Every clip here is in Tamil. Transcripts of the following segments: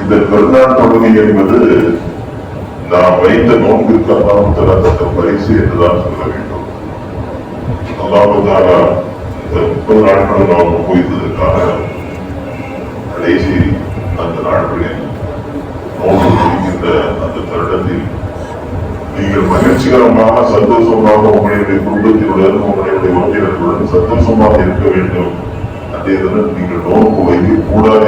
இந்த பெருநாள் தொழுகை என்பது நாம் வைத்த நோன்பிற்கு அல்லாம் தரப்பட்ட பரிசு என்றுதான் சொல்ல வேண்டும். அல்லாஹால இந்த முப்பது நாட்கள் நாம் போய்த்ததற்காக கடைசி அந்த நாட்களில் நோன்பு பிடிக்கின்ற அந்த தருணத்தில் நீங்கள் மகிழ்ச்சிகரமாக சந்தோஷமாக உங்களுடைய குடும்பத்தினுடன் உங்களுடைய உறவினர்களுடன் சந்தோஷமாக இருக்க வேண்டும். அதே தினம் நீங்கள் நோன்பு வைக்க கூடாது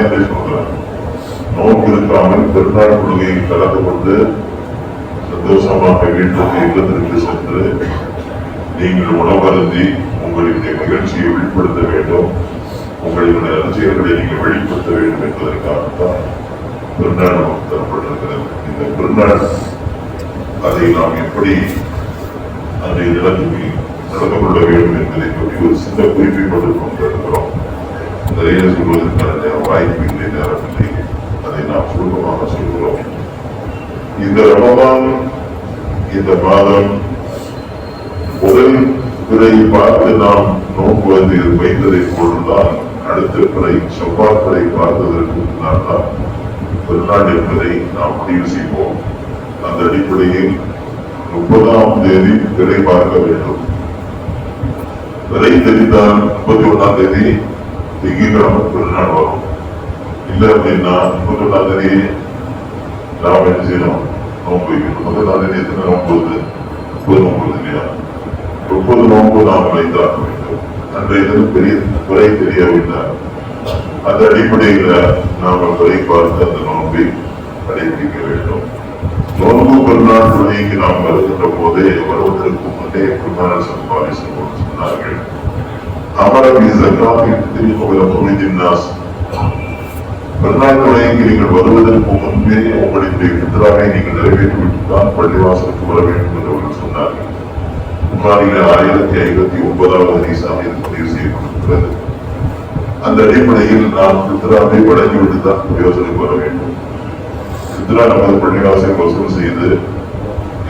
நோன்பு பெருநாள் கொள்கையில் கலந்து கொண்டு சந்தோஷமாக வீட்டுக்கு இல்லத்திற்கு சென்று நீங்கள் உணவருந்தி உங்களுடைய மகிழ்ச்சியை வெளிப்படுத்த வேண்டும். உங்களுடைய ரசிகர்களை நீங்கள் வெளிப்படுத்த வேண்டும் என்பதற்காகத்தான் பெருநாள் நமக்கு தரப்பட்டிருக்கிறது. இந்த பெருநாள் அதை நாம் எப்படி அதை நிலத்தில் நடந்து கொள்ள வேண்டும் என்பதை பற்றி ஒரு சின்ன குறிப்பை மட்டும் கொண்டிருக்கிறோம் நிறைய சொல்வதற்கான வாய்ப்பு இல்லை அதை நாம் சுருக்கமாக சொல்கிறோம் இந்த ரமதான் இந்த மாதம் முதல் பிறை பார்த்து நாம் நோக்குவது வைத்ததை போன்றுதான் அடுத்த பிறை செவ்வாய் பிறை பார்த்ததற்கு முன்னால் தான் பெருநாள் என்பதை நாம் முடிவு செய்வோம். அந்த அடிப்படையில் முப்பதாம் தேதி பிறை பார்க்க வேண்டும். பிறை தெரிந்தால் முப்பத்தி ஒன்றாம் தேதி திங்கட்கிழமை பெருநாள் வரும். இல்லை அப்படின்னா முப்பத்தி ஒன்றாம் தேதி நாம் என்ன செய்யணும்? நோன்பு வைக்கணும் முப்பத்தி ஒண்ணாம் எத்தனை நோன்பு முப்பது நோன்பு இல்லையா முப்பது நோன்பு நாம் வைத்தாக வேண்டும் அன்றைய தினம் பெரிய குறை தெரியவில்லை அந்த அடிப்படையில் நாம் குறை பார்த்து அந்த நோன்பை கடைபிடிக்க வேண்டும் நோன்பு பெருநாள் துணைக்கு நாம் வருகின்ற போதே வருவதற்கு முன்னே பெருமாள் சம்பாதி சொன்னார்கள் அமரவி ஜக்காத்தி திருக்கோவில பொருளினாஸ் பெருநாள் துணைக்கு நீங்கள் வருவதற்கு முன்பே உங்களுடைய பித்ராவை நீங்கள் நிறைவேற்றிவிட்டுத்தான் பள்ளிவாசலுக்கு வர வேண்டும் என்று அவர்கள் சொன்னார்கள். புகாரில ஆயிரத்தி ஐம்பத்தி ஒன்பதாவது ஹதீஸாக பதிவு செய்யப்பட்டிருக்கிறது. அந்த அடிப்படையில் நாம் பித்ராவை வழங்கிவிட்டு தான் யோசனைக்கு வர வேண்டும். சித்ரா நமது பள்ளிவாசலை வசூல் செய்து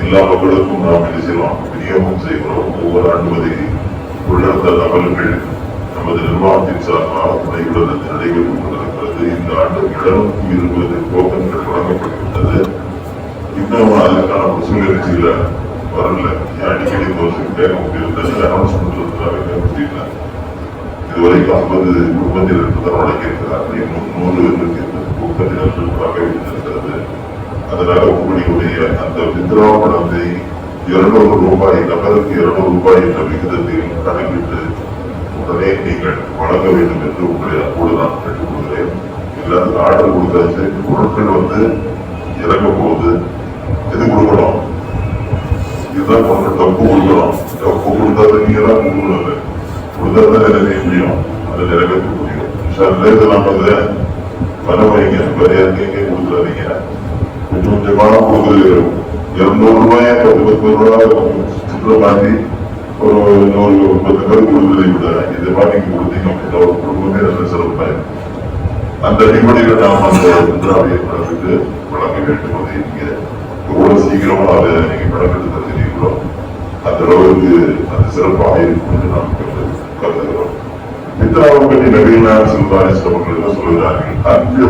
எல்லா மக்களுக்கும் நாம் என்ன செய்யலாம் விநியோகம் செய்கிறோம். ஒவ்வொரு ஆண்டு அதை உள்ளிருந்த நபர்கள் நமது நிர்வாகத்தின் சார்பாக துணையுடன் நடைபெற்றுக் இந்த ஆண்டு இருபது டோக்கன்கள் வழங்கப்பட்டுள்ளது இன்னும் அதுக்கான வசூல் வரல. அடிக்கடி கேட்க முடியல அனௌன்ஸ்மெண்ட் இருக்கிறாங்க முடியல இதுவரைக்கும் ஐம்பது குடும்பத்தினருக்கு தான் வழங்கியிருக்கிறார்கள் இன்னும் நூறு குடும்பத்தினருக்காக இருந்திருக்கிறது அதனால உங்களுடைய அந்த வித்ரா பணத்தை இருநூறு ரூபாய் நபருக்கு இருநூறு ரூபாய் என்ற விகிதத்தில் கணக்கிட்டு உடனே நீங்கள் வழங்க வேண்டும் என்று உங்களை அன்போடு நான் கேட்டுக்கொள்கிறேன் எல்லாத்துக்கும் ஆர்டர் கொடுத்தாச்சு பொருட்கள் வந்து இறங்கும் போது எது கொடுக்கணும் இதுதான் கொஞ்சம் தப்பு கொடுக்கணும் தப்பு கொடுத்தா நீங்க தான் கொடுக்கணும். கொடுத்தா தான் நிறைய முடியும். அதை நிறைவேற்ற முடியும். சார் நேரத்தில் நம்ம பணம் வைங்க மரியாதைங்க கொடுத்துறாதீங்க கொஞ்சம் கொஞ்சமாக கொடுக்குறது இருநூறு ரூபாய் பத்து பத்து ரூபாய் சுற்ற மாற்றி ஒரு நூறு பத்து பேர் கொடுக்குறதை விட இதை மாதிரி கொடுத்தீங்க அப்படின்னா ஒரு குடும்பமே நல்ல சிறப்பாயிருக்கும் அந்த அடிப்படையில் நாம் அந்த முத்ராவை படத்துக்கு வழங்க வேண்டும் அதை நீங்க எவ்வளவு சீக்கிரமா அதை நீங்க படத்துக்கு தருகிறீர்களோ அந்த அளவுக்கு அது சிறப்பாக இருக்கும் என்று நாம் கருது- கருதுகிறோம் மித்ராவை பற்றி நவீன சிறுபாரிசு அவர்கள் என்ன சொல்கிறார்கள் அன்பு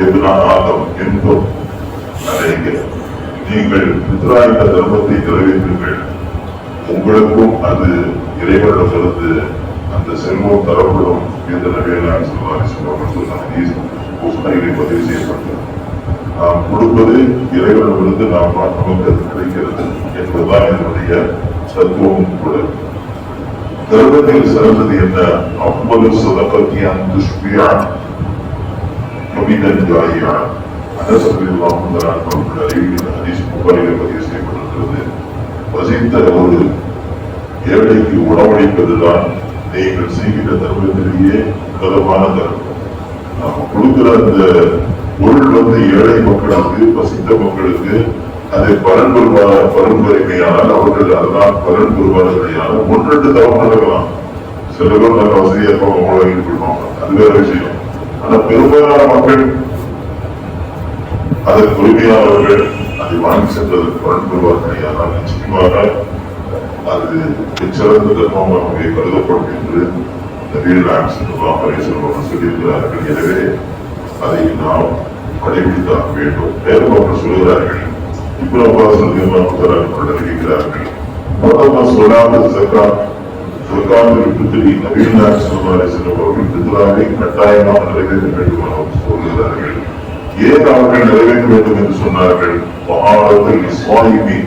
எதுனா ஆதம் என்போம் அடைங்க நீங்கள் மித்ரா என்ற தர்மத்தை நிறைவேற்றுங்கள் உங்களுக்கும் அது இறைவனிடமிருந்து அந்த செல்வம் தரப்படும் எந்த நவீன சிறுபாரிசு அவர்கள் ஹதீஸ் பதிவு செய்யப்பட்டது நாம் கொடுப்பது இறைவனிடமிருந்து நாம் நமக்கு அது கிடைக்கிறது என்பதுதான் என்னுடைய தத்துவமும் கூட. தர்மத்தில் சிறந்தது என்ன? அவ்வளவு சதபத்தியான் துஷ்பியான் கவிதன் ஜாயியான் அனசத்தில் அறிவிக்கிற ஹதீஸ் புகாரில் பதிவு செய்யப்பட்டிருக்கிறது. பசித்த ஒரு ஏழைக்கு உணவளிப்பதுதான் நீங்கள் செய்கிற தர்மத்திலேயே பிரதமான தர்மம். நம்ம கொடுக்கிற அந்த பொருள் வந்து ஏழை மக்களுக்கு பசித்த மக்களுக்கு அதை பலன் பெறுவார பரம்பரைமையானால் அவர்கள் அதனால் பலன் பெறுவார்களையான ஒன்றெண்டு தவம் நடக்கலாம். சில பேர் நல்ல வசதியாக இருப்பாங்க உலகில் அது வேற விஷயம். ஆனா பெரும்பாலான மக்கள் அதற்கு உரிமையாளர்கள் அதை வாங்கி சென்றதற்கு பலன் நிச்சயமாக அது சிறந்த தர்மமாக கருதப்படும் என்று நவீன ஆக்சிடென்ட் சொல்லியிருக்கிறார்கள். எனவே அதை நாம் கடைபிடித்தாக வேண்டும். மேலும் அவர்கள் சொல்கிறார்கள் இவ்வளவு வாசல் கொண்டிருக்கிறார்கள் பிரதமர் சொல்லாத பித்திரி நவீன நாட்சி செல்பவர்கள் பித்ராவை கட்டாயமாக நிறைவேற்ற வேண்டும் என சொல்கிறார்கள். ஏன் அவர்கள் நிறைவேற்ற வேண்டும் என்று சொன்னார்கள்? மகாணத்தில் இஸ்வாயிமி